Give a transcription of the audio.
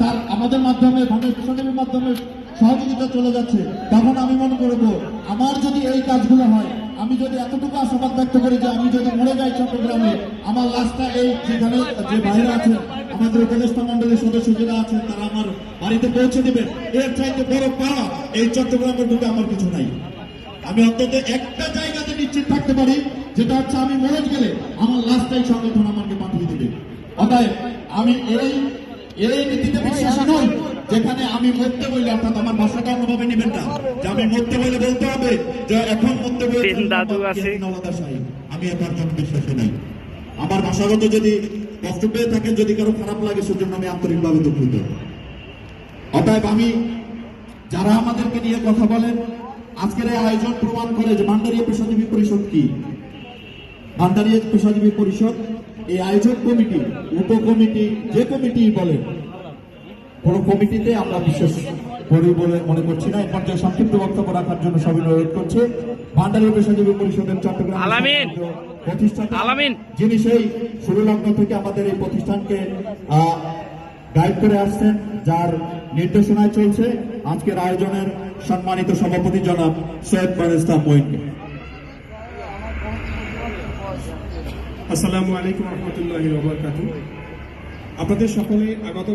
তার আমাদের মাধ্যমে পেশাজীবীর মাধ্যমে সহযোগিতা চলে যাচ্ছে, তখন আমি মনে করব, আমার যদি এই কাজগুলো হয়, আমি যদি এতটুকু আশাবাদ ব্যক্ত করি যে আমি যদি মরে যাই চট্টগ্রামে, আমার লাশটা এই যেখানে, যে বাইরে আছেন, আমাদের উপদেষ্টা মন্ডলীর সদস্য যারা আছেন, তারা আমার বাড়িতে পৌঁছে দেবেন। এর চাইতে বড় পাওয়া এই চট্টগ্রামের বুকে আমার কিছু নাই। আমি অন্তত একটা জায়গাতে নিশ্চিত থাকতে পারি, যেটা হচ্ছে আমি মরে গেলে আমার লাস্টটাই সংগঠন আমাকে পাঠিয়ে দেবে। অতএব আমি এই এই নীতিতে বিশ্বাসী নই যেখানে আমি মরতে বলি অর্থাৎ আমার ভাষাটা অন্যভাবে নেবেন না? যে আমি মরতে বলে বলতে হবে যে এখন মরতে বলে দাদু আছে। আমি একার জন্য বিশ্বাসী নাই। আমার ভাষাগত যদি কষ্ট পেয়ে থাকেন যদি কারও খারাপ লাগে সেজন্য আমি আন্তরিকভাবে দুঃখিত। অতএব আমি যারা আমাদেরকে নিয়ে কথা বলেন আজকের এই আয়োজন প্রমাণ করে যে ভান্ডারিয়া পেশাজীবী পরিষদ কি? ভান্ডারিয়া পেশাজীবী পরিষদ এই আয়োজন কমিটি উপ কমিটি যে কমিটি বলেন কোন কমিটিতে আমরা বিশেষ করি বলে মনে করছি না। পর্যায়ে সংক্ষিপ্ত বক্তব্য রাখার জন্য সবাই অনুরোধ করছে ভান্ডারিয়া পেশাজীবী পরিষদের চট্টগ্রাম আলামিন। যিনি সেই শুরু লগ্ন থেকে আমাদের এই প্রতিষ্ঠানকে গাইড করে আসছেন যার নির্দেশনায় চলছে আজকের আয়োজনের সম্মানিত সভাপতি জনাব সৈয়দ ইসলাম মঈনকে। আসসালামু আলাইকুম রহমতুল্লাহ আপনাদের সকলে আগত